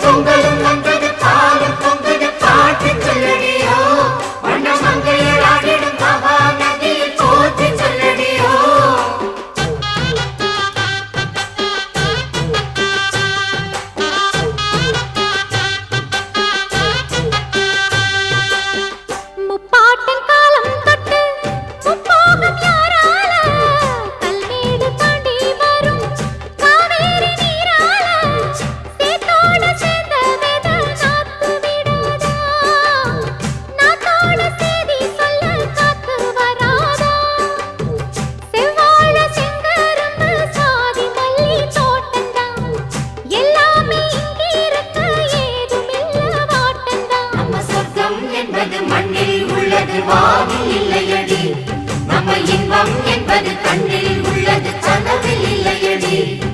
中国共产。என்பது மண்ணில் உள்ளது வாவில் இல்லையடி. நம்ம இன்பம் என்பது கண்ணில் உள்ளது கனவில் இல்லையடி.